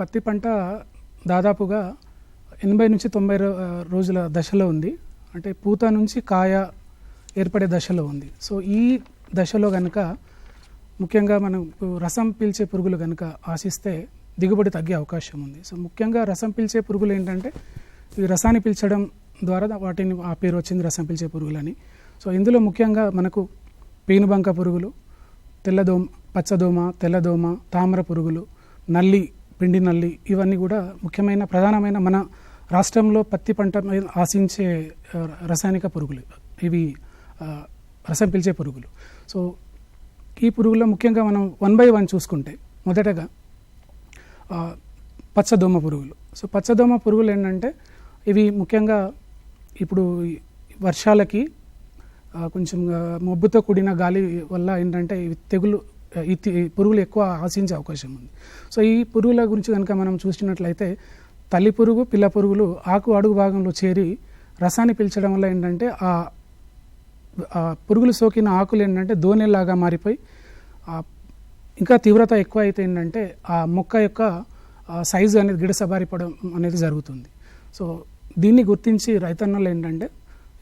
పత్తి పంట దాదాపుగా ఎనభై నుంచి తొంభై రోజుల దశలో ఉంది. అంటే పూత నుంచి కాయ ఏర్పడే దశలో ఉంది. సో ఈ దశలో కనుక ముఖ్యంగా మనం రసం పీల్చే పురుగులు కనుక ఆశిస్తే దిగుబడి తగ్గే అవకాశం ఉంది. సో ముఖ్యంగా రసం పీల్చే పురుగులు ఏంటంటే ఈ రసాన్ని పీల్చడం ద్వారా వాటిని ఆ పేరు వచ్చింది రసం పీల్చే పురుగులని. సో ఇందులో ముఖ్యంగా మనకు పీనుబంక పురుగులు తెల్లదోమ పచ్చదోమ తెల్లదోమ తామర పురుగులు నల్లి పిండి నల్లి ఇవన్నీ కూడా ముఖ్యమైన ప్రధానమైన మన రాష్ట్రంలో పత్తి పంట మీద ఆశించే రసాయనిక పురుగులు. ఇవి రసం పీల్చే పురుగులు. సో ఈ పురుగుల్లో ముఖ్యంగా మనం వన్ బై వన్ చూసుకుంటే మొదటగా పచ్చదోమ పురుగులు. సో పచ్చదోమ పురుగులు ఏంటంటే ఇవి ముఖ్యంగా ఇప్పుడు వర్షాలకి కొంచెం మబ్బుతో కూడిన గాలి వల్ల ఏంటంటే ఇవి తెగులు ఆ, ఈ పురుగులు ఎక్కువ ఆశించే అవకాశం ఉంది. సో ఈ పురుగుల గురించి కనుక మనం చూసినట్లయితే తల్లి పురుగు పిల్ల పురుగులు ఆకు అడుగు భాగంలో చేరి రసాన్ని పీల్చడం వల్ల ఏంటంటే ఆ పురుగులు సోకిన ఆకులు ఏంటంటే దోనెలాగా మారిపోయి ఇంకా తీవ్రత ఎక్కువ అయితే ఏంటంటే ఆ మొక్క యొక్క సైజు అనేది గిడసబారిపడం అనేది జరుగుతుంది. సో దీన్ని గుర్తించి రైతన్నలు ఏంటంటే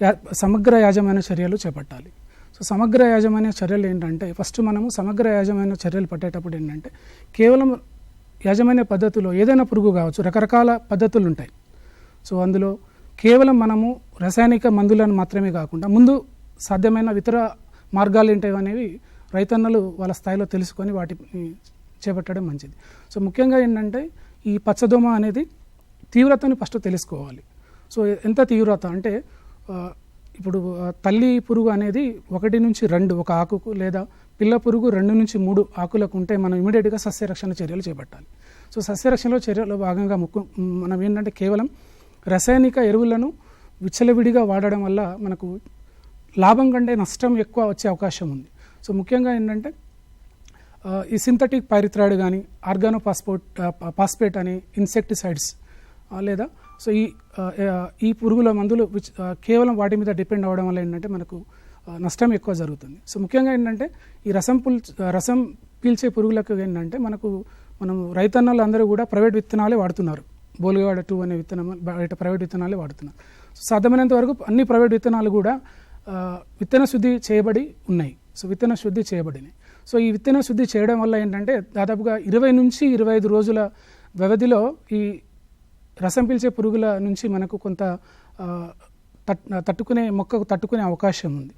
యా- సమగ్ర యాజమాన్య చర్యలు చేపట్టాలి. సో సమగ్ర యాజమాన్య చర్యలు ఏంటంటే ఫస్ట్ మనము సమగ్ర యాజమాన్య చర్యలు పట్టేటప్పుడు ఏంటంటే కేవలం యాజమాన్య పద్ధతిలో ఏదైనా పురుగు కావచ్చు రకరకాల పద్ధతులు ఉంటాయి. సో అందులో కేవలం మనము రసాయనిక మందులను మాత్రమే కాకుండా ముందు సాధ్యమైన ఇతర మార్గాలు ఏంటవి అనేవి రైతన్నలు వాళ్ళ స్థాయిలో తెలుసుకొని వాటిని చేపట్టడం మంచిది. సో ముఖ్యంగా ఏంటంటే ఈ పచ్చదోమ అనేది తీవ్రతను ఫస్ట్ తెలుసుకోవాలి. సో ఎంత తీవ్రత అంటే ఇప్పుడు తల్లి పురుగు అనేది ఒకటి నుంచి రెండు ఒక ఆకుకు లేదా పిల్ల పురుగు రెండు నుంచి మూడు ఆకులకు ఉంటే మనం ఇమీడియట్గా సస్యరక్షణ చర్యలు చేపట్టాలి. సో సస్యరక్షణలో చర్యలో భాగంగా ముక్కు మనం ఏంటంటే కేవలం రసాయనిక ఎరువులను విచ్చలవిడిగా వాడడం వల్ల మనకు లాభం కంటే నష్టం ఎక్కువ వచ్చే అవకాశం ఉంది. సో ముఖ్యంగా ఏంటంటే ఈ సింథటిక్ పైరిథ్రాయిడ్ కానీ ఆర్గానో పాస్పోర్ట్ పాస్పేట్ అని ఇన్సెక్టిసైడ్స్ లేదా? సో ఈ ఈ పురుగుల మందులు కేవలం వాటి మీద డిపెండ్ అవ్వడం వల్ల ఏంటంటే మనకు నష్టం ఎక్కువ జరుగుతుంది. సో ముఖ్యంగా ఏంటంటే ఈ రసం పుల్ రసం పీల్చే పురుగులకు ఏంటంటే మనకు మనం రైతన్నలు అందరూ కూడా ప్రైవేట్ విత్తనాలే వాడుతున్నారు. బోలుగాడ టూ అనే విత్తనం బయట ప్రైవేట్ విత్తనాలే వాడుతున్నారు. సో సాధ్యమైనంత వరకు అన్ని ప్రైవేట్ విత్తనాలు కూడా విత్తన శుద్ధి చేయబడి ఉన్నాయి. సో విత్తన శుద్ధి చేయబడినాయి. సో ఈ విత్తన శుద్ధి చేయడం వల్ల ఏంటంటే దాదాపుగా ఇరవై నుంచి ఇరవై ఐదు రోజుల వ్యవధిలో ఈ రసం పీల్చే పురుగుల నుంచి మనకు కొంత తట్- తట్టుకునే మొక్కకు తట్టుకునే అవకాశం ఉంది.